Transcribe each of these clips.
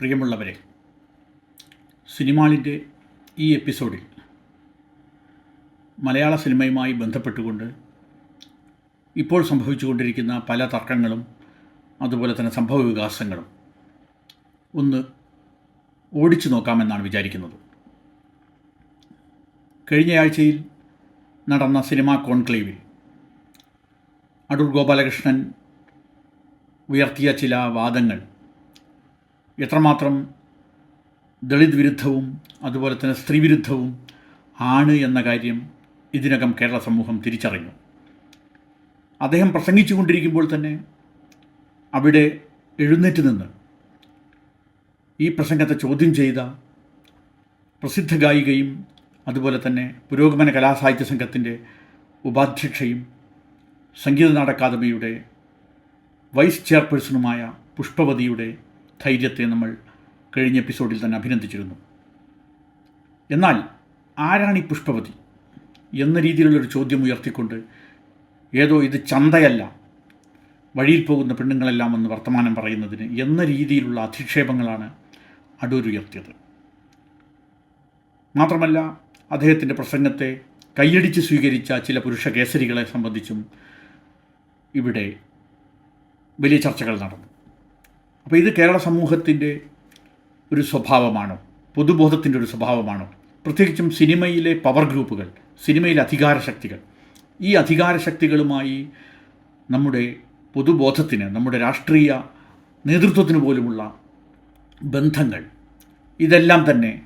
പ്രിയമുള്ളവരെ സിനിമാളിന്റെ ഈ എപ്പിസോഡിൽ മലയാള സിനിമയുമായി ബന്ധപ്പെട്ടുകൊണ്ട് ഇപ്പോൾ സംഭവിച്ചുകൊണ്ടിരിക്കുന്ന പല തർക്കങ്ങളും അതുപോലെ തന്നെ സംഭവ വികാസങ്ങളും ഒന്ന് ഓടിച്ചു നോക്കാമെന്നാണ് വിചാരിക്കുന്നത്. കഴിഞ്ഞയാഴ്ചയിൽ നടന്ന സിനിമാ കോൺക്ലേവിൽ അടൂർ ഗോപാലകൃഷ്ണൻ ഉയർത്തിയ ചില വാദങ്ങൾ എത്രമാത്രം ദളിത് വിരുദ്ധവും അതുപോലെ തന്നെ സ്ത്രീ വിരുദ്ധവും ആണ് എന്ന കാര്യം ഇതിനകം കേരള സമൂഹം തിരിച്ചറിഞ്ഞു. അദ്ദേഹം പ്രസംഗിച്ചു കൊണ്ടിരിക്കുമ്പോൾ തന്നെ അവിടെ എഴുന്നേറ്റ് നിന്ന് ഈ പ്രസംഗത്തെ ചോദ്യം ചെയ്ത പ്രസിദ്ധ ഗായികയും അതുപോലെ തന്നെ പുരോഗമന കലാസാഹിത്യ സംഘത്തിന്റെ ഉപാധ്യക്ഷയും സംഗീത നാടക അക്കാദമിയുടെ വൈസ് ചെയർപേഴ്സണുമായ പുഷ്പവതിയുടെ ധൈര്യത്തെ നമ്മൾ കഴിഞ്ഞ എപ്പിസോഡിൽ തന്നെ അഭിനന്ദിച്ചിരുന്നു. എന്നാൽ ആരാണ് ഈ പുഷ്പവതി എന്ന രീതിയിലുള്ളൊരു ചോദ്യം ഉയർത്തിക്കൊണ്ട് ഏതോ ഇത് ചന്തയല്ല വഴിയിൽ പോകുന്ന പെണ്ണുങ്ങളെല്ലാം എന്ന് വർത്തമാനം പറയുന്നതിന് എന്ന രീതിയിലുള്ള അധിക്ഷേപങ്ങളാണ് അടൂരുയർത്തിയത്. മാത്രമല്ല അദ്ദേഹത്തിന്റെ പ്രസംഗത്തെ കൈയടിച്ച് സ്വീകരിച്ച ചില പുരുഷ കേസരികളെ സംബന്ധിച്ചും ഇവിടെ വലിയ ചർച്ചകൾ നടന്നു. അപ്പോൾ ഇത് കേരള സമൂഹത്തിന്റെ ഒരു സ്വഭാവമാണ്? പൊതുബോധത്തിന്റെ ഒരു സ്വഭാവമാണ്? പ്രത്യേകിച്ചും സിനിമയിലെ പവർ ഗ്രൂപ്പുകൾ സിനിമയിലെ അധികാര ശക്തികൾ. ഈ അധികാര ശക്തികളുമായി നമ്മുടെ പൊതുബോധത്തിന് നമ്മുടെ രാഷ്ട്രീയ നേതൃത്വത്തിന് പോലുമുള്ള ബന്ധങ്ങൾ ഇതെല്ലാം തന്നെ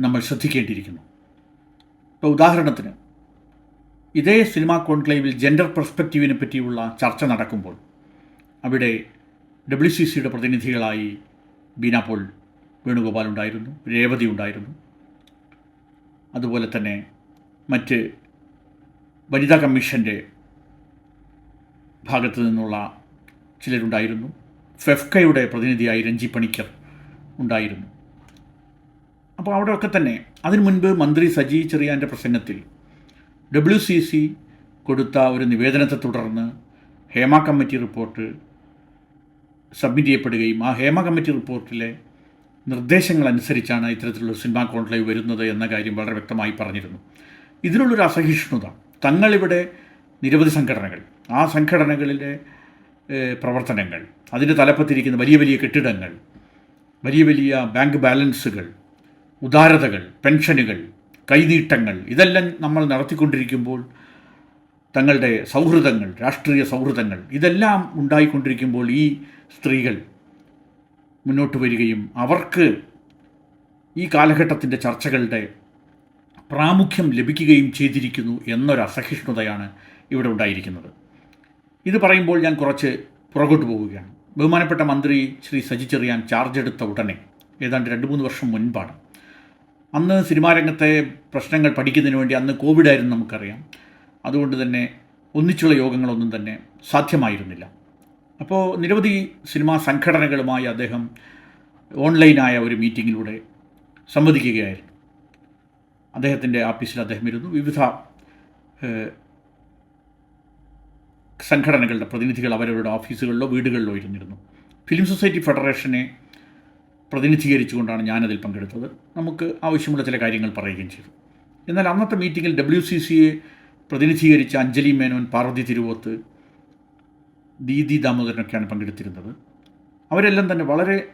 നമ്മൾ ശ്രദ്ധിക്കേണ്ടിയിരിക്കുന്നു. ഇപ്പോൾ ഉദാഹരണത്തിന് ഇതേ സിനിമാ കോൺക്ലേവിൽ ജെൻഡർ പെർസ്പെക്റ്റീവിനെ പറ്റിയുള്ള ചർച്ച നടക്കുമ്പോൾ അവിടെ ഡബ്ല്യു സി സിയുടെ പ്രതിനിധികളായി ബീനാപോൾ വേണുഗോപാൽ ഉണ്ടായിരുന്നു രേവതി ഉണ്ടായിരുന്നു. അതുപോലെ തന്നെ മറ്റ് വനിതാ കമ്മീഷന്റെ ഭാഗത്തു നിന്നുള്ള ചിലരുണ്ടായിരുന്നു. ഫെഫ്കയുടെ പ്രതിനിധിയായി രഞ്ജി പണിക്കർ ഉണ്ടായിരുന്നു. അപ്പോൾ അവിടെയൊക്കെ തന്നെ അതിനു മുൻപ് മന്ത്രി സജി ചെറിയാന്റെ പ്രസംഗത്തിൽ ഡബ്ല്യു സി സി കൊടുത്ത ഒരു നിവേദനത്തെ തുടർന്ന് ഹേമ കമ്മിറ്റി റിപ്പോർട്ട് സബ്മിറ്റ് ചെയ്യപ്പെടുകയും ആ ഹേമ കമ്മിറ്റി റിപ്പോർട്ടിലെ നിർദ്ദേശങ്ങൾ അനുസരിച്ചാണ് ഇത്തരത്തിലുള്ള സിനിമാ കോൺക്ലേവ് വരുന്നത് എന്ന കാര്യം വളരെ വ്യക്തമായി പറഞ്ഞിരുന്നു. ഇതിനുള്ളൊരു അസഹിഷ്ണുത തങ്ങളിവിടെ നിരവധി സംഘടനകൾ ആ സംഘടനകളിലെ പ്രവർത്തനങ്ങൾ അതിന്റെ തലപ്പത്തിരിക്കുന്ന വലിയ വലിയ കെട്ടിടങ്ങൾ വലിയ വലിയ ബാങ്ക് ബാലൻസുകൾ ഉദാരതകൾ പെൻഷനുകൾ കൈനീട്ടങ്ങൾ ഇതെല്ലാം നമ്മൾ നടത്തിക്കൊണ്ടിരിക്കുമ്പോൾ തങ്ങളുടെ സൗഹൃദങ്ങൾ രാഷ്ട്രീയ സൗഹൃദങ്ങൾ ഇതെല്ലാം ഉണ്ടായിക്കൊണ്ടിരിക്കുമ്പോൾ ഈ സ്ത്രീകൾ മുന്നോട്ട് വരികയും അവർക്ക് ഈ കാലഘട്ടത്തിന്റെ ചർച്ചകളുടെ പ്രാമുഖ്യം ലഭിക്കുകയും ചെയ്തിരിക്കുന്നു എന്നൊരു അസഹിഷ്ണുതയാണ് ഇവിടെ ഉണ്ടായിരിക്കുന്നത്. ഇത് പറയുമ്പോൾ ഞാൻ കുറച്ച് പുറകോട്ട് പോവുകയാണ്. ബഹുമാനപ്പെട്ട മന്ത്രി ശ്രീ സജി ചെറിയാൻ ചാർജ് എടുത്ത ഉടനെ ഏതാണ്ട് രണ്ട് മൂന്ന് വർഷം മുൻപാണ്. അന്ന് സിനിമാരംഗത്തെ പ്രശ്നങ്ങൾ പഠിക്കുന്നതിന് വേണ്ടി അന്ന് കോവിഡായിരുന്നു നമുക്കറിയാം. അതുകൊണ്ട് തന്നെ ഒന്നിച്ചുള്ള യോഗങ്ങളൊന്നും തന്നെ സാധ്യമായിരുന്നില്ല. അപ്പോൾ നിരവധി സിനിമാ സംഘടനകളുമായി അദ്ദേഹം ഓൺലൈനായ ഒരു മീറ്റിങ്ങിലൂടെ സംവദിക്കുകയായിരുന്നു. അദ്ദേഹത്തിന്റെ ആഫീസിൽ അദ്ദേഹം ഇരുന്നു വിവിധ സംഘടനകളുടെ പ്രതിനിധികൾ അവരവരുടെ ഓഫീസുകളിലോ വീടുകളിലോ ഇരുന്നിരുന്നു. ഫിലിം സൊസൈറ്റി ഫെഡറേഷനെ പ്രതിനിധീകരിച്ചുകൊണ്ടാണ് ഞാനതിൽ പങ്കെടുത്തത്. നമുക്ക് ആവശ്യമുള്ള ചില കാര്യങ്ങൾ പറയുകയും ചെയ്തു. എന്നാൽ അന്നത്തെ മീറ്റിങ്ങിൽ ഡബ്ല്യു സി സിയെ പ്രതിനിധീകരിച്ച അഞ്ജലി മേനോൻ പാർവതി തിരുവോത്ത് ദീദി ദാമോദരനൊക്കെയാണ് പങ്കെടുത്തിരുന്നത്. അവരെല്ലാം തന്നെ വളരെ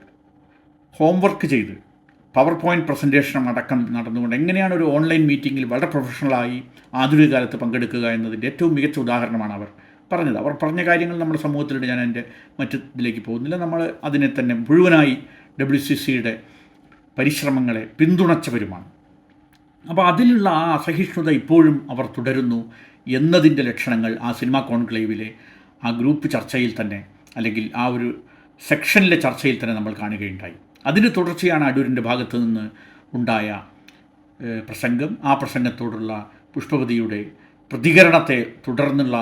ഹോംവർക്ക് ചെയ്ത് പവർ പോയിന്റ് പ്രസന്റേഷൻ അടക്കം നടന്നുകൊണ്ട് എങ്ങനെയാണ് ഒരു ഓൺലൈൻ മീറ്റിങ്ങിൽ വളരെ പ്രൊഫഷണലായി ആധുനിക കാലത്ത് പങ്കെടുക്കുക എന്നതിന്റെ ഏറ്റവും മികച്ച ഉദാഹരണമാണ് അവർ പറഞ്ഞത്. അവർ പറഞ്ഞ കാര്യങ്ങൾ നമ്മുടെ സമൂഹത്തിലുണ്ട്. ഞാൻ എന്റെ മറ്റു ഇതിലേക്ക് പോകുന്നില്ല. നമ്മൾ അതിനെ തന്നെ മുഴുവനായി ഡബ്ല്യു സി സിയുടെ പരിശ്രമങ്ങളെ പിന്തുണച്ചവരുമാണ്. അപ്പോൾ അതിലുള്ള ആ അസഹിഷ്ണുത ഇപ്പോഴും അവർ തുടരുന്നു എന്നതിന്റെ ലക്ഷണങ്ങൾ ആ സിനിമാ കോൺക്ലേവിലെ ആ ഗ്രൂപ്പ് ചർച്ചയിൽ തന്നെ അല്ലെങ്കിൽ ആ ഒരു സെക്ഷനിലെ ചർച്ചയിൽ തന്നെ നമ്മൾ കാണുകയുണ്ടായി. അതിന്റെ തുടർച്ചയാണ് അടൂരിന്റെ ഭാഗത്തു നിന്ന് ഉണ്ടായ പ്രസംഗം. ആ പ്രസംഗത്തോടുള്ള പുഷ്പവതിയുടെ പ്രതികരണത്തെ തുടർന്നുള്ള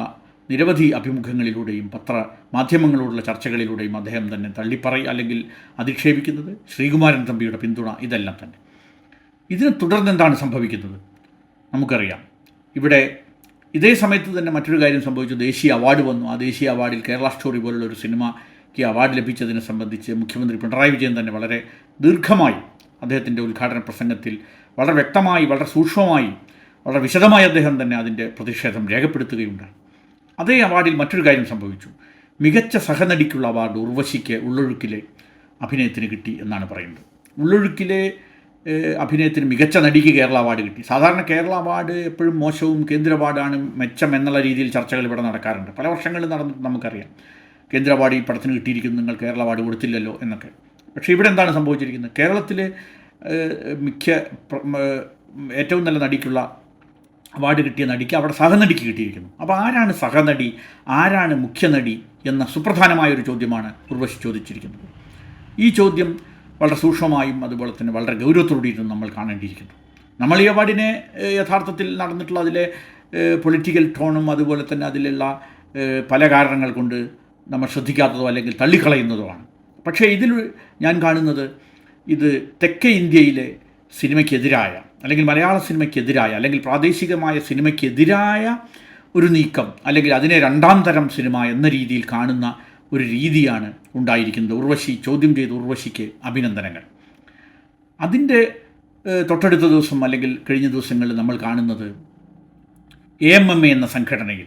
നിരവധി അഭിമുഖങ്ങളിലൂടെയും പത്ര മാധ്യമങ്ങളോടുള്ള ചർച്ചകളിലൂടെയും അദ്ദേഹം തന്നെ തള്ളിപ്പറയി അല്ലെങ്കിൽ അധിക്ഷേപിക്കുന്നത് ശ്രീകുമാരൻ തമ്പിയുടെ പിന്തുണ ഇതെല്ലാം തന്നെ. ഇതിനെ തുടർന്ന് എന്താണ് സംഭവിക്കുന്നത്? നമുക്കറിയാം. ഇവിടെ ഇതേ സമയത്ത് തന്നെ മറ്റൊരു കാര്യം സംഭവിച്ചു. ദേശീയ അവാർഡ് വന്നു. ആ ദേശീയ അവാർഡിൽ കേരള സ്റ്റോറി പോലുള്ള ഒരു സിനിമയ്ക്ക് അവാർഡ് ലഭിച്ചതിനെ സംബന്ധിച്ച് മുഖ്യമന്ത്രി പിണറായി വിജയൻ തന്നെ വളരെ ദീർഘമായി അദ്ദേഹത്തിന്റെ ഉദ്ഘാടന പ്രസംഗത്തിൽ വളരെ വ്യക്തമായി വളരെ സൂക്ഷ്മമായി വളരെ വിശദമായി അദ്ദേഹം തന്നെ അതിന്റെ പ്രതിഷേധം രേഖപ്പെടുത്തുകയുണ്ടായി. അതേ അവാർഡിൽ മറ്റൊരു കാര്യം സംഭവിച്ചു. മികച്ച സഹനടിക്കുള്ള അവാർഡ് ഉർവശിക്ക് ഉള്ളൊഴുക്കിലെ അഭിനയത്തിന് കിട്ടി എന്നാണ് പറയുന്നത്. ഉള്ളൊഴുക്കിലെ അഭിനയത്തിന് മികച്ച നടിക്ക് കേരള അവാർഡ് കിട്ടി. സാധാരണ കേരള അവാർഡ് എപ്പോഴും മോശവും കേന്ദ്ര അവാർഡാണ് മെച്ചം എന്നുള്ള രീതിയിൽ ചർച്ചകൾ ഇവിടെ നടക്കാറുണ്ട്. പല വർഷങ്ങളിൽ നടന്നിട്ട് നമുക്കറിയാം. കേന്ദ്ര അവാർഡ് ഈ പടത്തിന് കിട്ടിയിരിക്കുന്നു നിങ്ങൾ കേരള അവാർഡ് കൊടുത്തില്ലല്ലോ എന്നൊക്കെ. പക്ഷേ ഇവിടെ എന്താണ് സംഭവിച്ചിരിക്കുന്നത്? കേരളത്തിലെ മിക്ക ഏറ്റവും നല്ല നടിക്കുള്ള അവാർഡ് കിട്ടിയ നടിക്ക് അവിടെ സഹനടിക്ക് കിട്ടിയിരിക്കുന്നു. അപ്പോൾ ആരാണ് സഹനടി? ആരാണ് മുഖ്യനടി എന്ന സുപ്രധാനമായ ഒരു ചോദ്യമാണ് ഉർവശി ചോദിച്ചിരിക്കുന്നത്. ഈ ചോദ്യം വളരെ സൂക്ഷ്മമായും അതുപോലെ തന്നെ വളരെ ഗൗരവത്തോടെയും നമ്മൾ കാണേണ്ടിയിരിക്കുന്നു. നമ്മൾ ഈ അവാർഡിനെ യഥാർത്ഥത്തിൽ നടന്നിട്ടുള്ള അതിലെ പൊളിറ്റിക്കൽ ടോണും അതുപോലെ തന്നെ അതിലുള്ള പല കാരണങ്ങൾ കൊണ്ട് നമ്മൾ ശ്രദ്ധിക്കാത്തതോ അല്ലെങ്കിൽ തള്ളിക്കളയുന്നതോ ആണ്. പക്ഷേ ഇതിൽ ഞാൻ കാണുന്നത് ഇത് തെക്കേ ഇന്ത്യയിലെ സിനിമയ്ക്കെതിരായ അല്ലെങ്കിൽ മലയാള സിനിമയ്ക്കെതിരായ അല്ലെങ്കിൽ പ്രാദേശികമായ സിനിമയ്ക്കെതിരായ ഒരു നീക്കം അല്ലെങ്കിൽ അതിനെ രണ്ടാം തരം സിനിമ എന്ന രീതിയിൽ കാണുന്ന ഒരു രീതിയാണ് ഉണ്ടായിരിക്കുന്നത്. ഉർവശി ചോദ്യം ചെയ്ത ഉർവശിക്ക് അഭിനന്ദനങ്ങൾ. അതിന്റെ തൊട്ടടുത്ത ദിവസം അല്ലെങ്കിൽ കഴിഞ്ഞ ദിവസങ്ങളിൽ നമ്മൾ കാണുന്നത് എ എം എം എ എന്ന സംഘടനയിൽ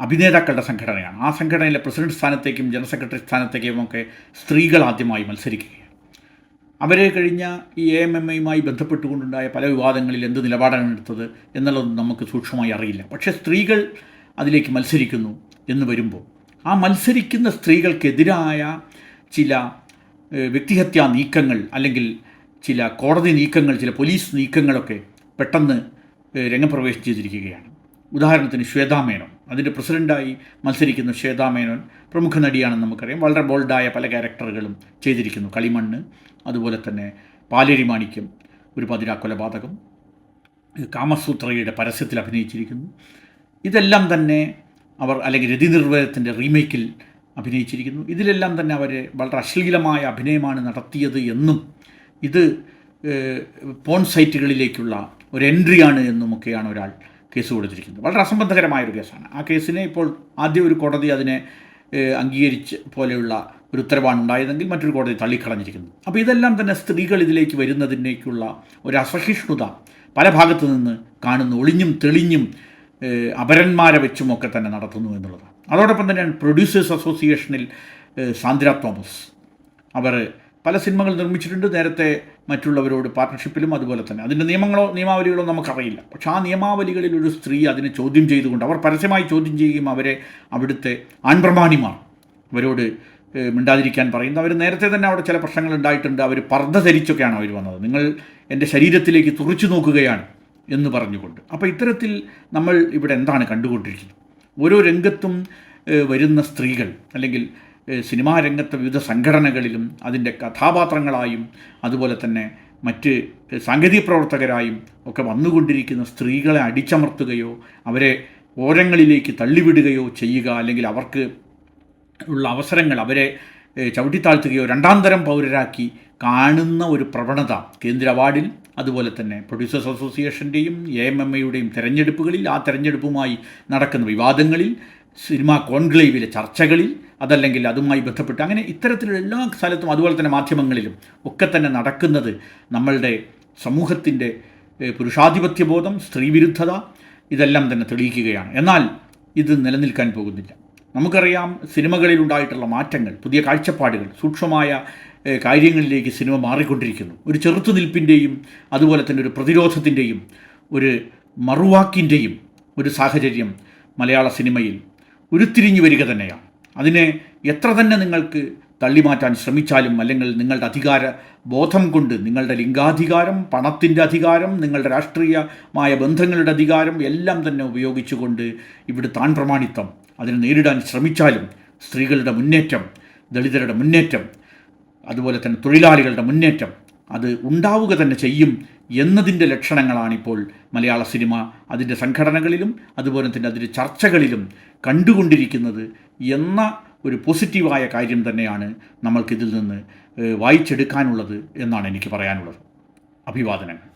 അഭിനേതാക്കളുടെ സംഘടനയാണ്. ആ സംഘടനയിലെ പ്രസിഡന്റ് സ്ഥാനത്തേക്കും ജനറൽ സെക്രട്ടറി സ്ഥാനത്തേക്കും ഒക്കെ സ്ത്രീകൾ ആദ്യമായി മത്സരിക്കുകയാണ്. അവരെ കഴിഞ്ഞ ഈ എ എം എം എയുമായി ബന്ധപ്പെട്ടുകൊണ്ടുണ്ടായ പല വിവാദങ്ങളിൽ എന്ത് നിലപാടാണ് എടുത്തത് എന്നുള്ളത് നമുക്ക് സൂക്ഷ്മമായി അറിയില്ല. പക്ഷേ സ്ത്രീകൾ അതിലേക്ക് മത്സരിക്കുന്നു എന്ന് വരുമ്പോൾ ആ മത്സരിക്കുന്ന സ്ത്രീകൾക്കെതിരായ ചില വ്യക്തിഹത്യാ നീക്കങ്ങൾ അല്ലെങ്കിൽ ചില കോടതി നീക്കങ്ങൾ ചില പോലീസ് നീക്കങ്ങളൊക്കെ പെട്ടെന്ന് രംഗപ്രവേശം ചെയ്തിരിക്കുകയാണ്. ഉദാഹരണത്തിന് ശ്വേതാ മേനോൻ. അതിന്റെ പ്രസിഡന്റായി മത്സരിക്കുന്ന ശ്വേതാ മേനോൻ പ്രമുഖ നടിയാണെന്ന് നമുക്കറിയാം. വളരെ ബോൾഡായ പല ക്യാരക്ടറുകളും ചെയ്തിരിക്കുന്നു. കളിമണ്ണ് അതുപോലെ തന്നെ പാലേരി മാണിക്യം ഒരു പതിരാ കൊലപാതകം കാമസൂത്രയുടെ പരസ്യത്തിൽ അഭിനയിച്ചിരിക്കുന്നു. ഇതെല്ലാം തന്നെ അവർ അല്ലെങ്കിൽ രതിനിർവഹത്തിന്റെ റീമേക്കിൽ അഭിനയിച്ചിരിക്കുന്നു. ഇതിലെല്ലാം തന്നെ അവർ വളരെ അശ്ലീലമായ അഭിനയമാണ് നടത്തിയത് എന്നും ഇത് പോൺ സൈറ്റുകളിലേക്കുള്ള ഒരു എൻട്രിയാണ് എന്നുമൊക്കെയാണ് ഒരാൾ കേസ് കൊടുത്തിരിക്കുന്നത്. വളരെ അസംബന്ധകരമായ ഒരു കേസാണ്. ആ കേസിനെ ഇപ്പോൾ ആദ്യം ഒരു കോടതി അതിനെ അംഗീകരിച്ച് പോലെയുള്ള ഒരു ഉത്തരവാണ് ഉണ്ടായതെങ്കിൽ മറ്റൊരു കോടതി തള്ളിക്കളഞ്ഞിരിക്കുന്നു. അപ്പോൾ ഇതെല്ലാം തന്നെ സ്ത്രീകൾ ഇതിലേക്ക് വരുന്നതിനേക്കുള്ള ഒരു അസഹിഷ്ണുത പല ഭാഗത്തു നിന്ന് കാണുന്നു. ഒളിഞ്ഞും തെളിഞ്ഞും അപരന്മാരെ വെച്ചുമൊക്കെ തന്നെ നടത്തുന്നു എന്നുള്ളതാണ്. അതോടൊപ്പം തന്നെയാണ് പ്രൊഡ്യൂസേഴ്സ് അസോസിയേഷനിൽ സാന്ദ്ര തോമസ്. അവർ പല സിനിമകൾ നിർമ്മിച്ചിട്ടുണ്ട്. നേരത്തെ മറ്റുള്ളവരോട് പാർട്ട്ണർഷിപ്പിലും അതുപോലെ തന്നെ. അതിന്റെ നിയമങ്ങളോ നിയമാവലികളോ നമുക്കറിയില്ല. പക്ഷേ ആ നിയമാവലികളിൽ ഒരു സ്ത്രീ അതിനെ ചോദ്യം ചെയ്തുകൊണ്ട് അവർ പരസ്യമായി ചോദ്യം ചെയ്യുകയും അവരെ അവിടുത്തെ ആൺപ്രമാണിമാർ അവരോട് മിണ്ടാതിരിക്കാൻ പറയുന്നത് അവർ നേരത്തെ തന്നെ അവിടെ ചില പ്രശ്നങ്ങൾ ഉണ്ടായിട്ടുണ്ട്. അവർ പർദ്ധ ധരിച്ചൊക്കെയാണ് അവർ വന്നത്. നിങ്ങൾ എന്റെ ശരീരത്തിലേക്ക് തുറച്ചു നോക്കുകയാണ്. എന്ന് പറഞ്ഞുകൊണ്ട്. അപ്പോൾ ഇത്തരത്തിൽ നമ്മൾ ഇവിടെ എന്താണ് കണ്ടുകൊണ്ടിരിക്കുന്നത്? ഓരോ രംഗത്തും വരുന്ന സ്ത്രീകൾ അല്ലെങ്കിൽ സിനിമാ രംഗത്തെ വിവിധ സംഘടനകളിലും അതിന്റെ കഥാപാത്രങ്ങളായും അതുപോലെ തന്നെ മറ്റ് സാങ്കേതിക പ്രവർത്തകരായും ഒക്കെ വന്നുകൊണ്ടിരിക്കുന്ന സ്ത്രീകളെ അടിച്ചമർത്തുകയോ അവരെ ഓരങ്ങളിലേക്ക് തള്ളിവിടുകയോ ചെയ്യുക അല്ലെങ്കിൽ അവർക്ക് ഉള്ള അവസരങ്ങൾ അവരെ ചവിട്ടിത്താഴ്ത്തുകയോ രണ്ടാം തരം പൗരരാക്കി കാണുന്ന ഒരു പ്രവണത കേന്ദ്ര അവാർഡിൽ അതുപോലെ തന്നെ പ്രൊഡ്യൂസേഴ്സ് അസോസിയേഷന്റെയും എ എം എം എയുടെയും തെരഞ്ഞെടുപ്പുകളിൽ ആ തെരഞ്ഞെടുപ്പുമായി നടക്കുന്ന വിവാദങ്ങളിൽ സിനിമാ കോൺക്ലേവിലെ ചർച്ചകളിൽ അതല്ലെങ്കിൽ അതുമായി ബന്ധപ്പെട്ട് അങ്ങനെ ഇത്തരത്തിലുള്ള എല്ലാ സ്ഥലത്തും അതുപോലെ തന്നെ മാധ്യമങ്ങളിലും ഒക്കെ തന്നെ നടക്കുന്നത് നമ്മളുടെ സമൂഹത്തിന്റെ പുരുഷാധിപത്യബോധം സ്ത്രീവിരുദ്ധത ഇതെല്ലാം തന്നെ തെളിയിക്കുകയാണ്. എന്നാൽ ഇത് നിലനിൽക്കാൻ പോകുന്നില്ല. നമുക്കറിയാം സിനിമകളിൽ ഉണ്ടായിട്ടുള്ള മാറ്റങ്ങൾ പുതിയ കാഴ്ചപ്പാടുകൾ സൂക്ഷ്മമായ കാര്യങ്ങളിലേക്ക് സിനിമ മാറിക്കൊണ്ടിരിക്കുന്നു. ഒരു ചെറുത്തുനിൽപ്പിന്റെയും അതുപോലെ തന്നെ ഒരു പ്രതിരോധത്തിന്റെയും ഒരു മറുവാക്കിന്റെയും ഒരു സാഹചര്യം മലയാള സിനിമയിൽ ഉരുത്തിരിഞ്ഞു വരിക തന്നെയാണ്. അതിനെ എത്ര തന്നെ നിങ്ങൾക്ക് തള്ളിമാറ്റാൻ ശ്രമിച്ചാലും അല്ലെങ്കിൽ നിങ്ങളുടെ അധികാര ബോധം കൊണ്ട് നിങ്ങളുടെ ലിംഗാധികാരം പണത്തിന്റെ അധികാരം നിങ്ങളുടെ രാഷ്ട്രീയമായ ബന്ധങ്ങളുടെ അധികാരം എല്ലാം തന്നെ ഉപയോഗിച്ചുകൊണ്ട് ഇവിടെ താൻ പ്രമാണിത്വം. അതിനെ നേരിടാൻ ശ്രമിച്ചാലും സ്ത്രീകളുടെ മുന്നേറ്റം ദളിതരുടെ മുന്നേറ്റം അതുപോലെ തന്നെ തൊഴിലാളികളുടെ മുന്നേറ്റം അത് ഉണ്ടാവുക തന്നെ ചെയ്യും എന്നതിന്റെ ലക്ഷണങ്ങളാണിപ്പോൾ മലയാള സിനിമ. അതിന്റെ സംഘടനകളിലും അതുപോലെ തന്നെ അതിന്റെ ചർച്ചകളിലും കണ്ടുകൊണ്ടിരിക്കുന്നത് എന്ന ഒരു പോസിറ്റീവായ കാര്യം തന്നെയാണ് നമ്മൾക്കിതിൽ നിന്ന് വായിച്ചെടുക്കാനുള്ളത് എന്നാണ് എനിക്ക് പറയാനുള്ളത്. അഭിവാദനങ്ങൾ.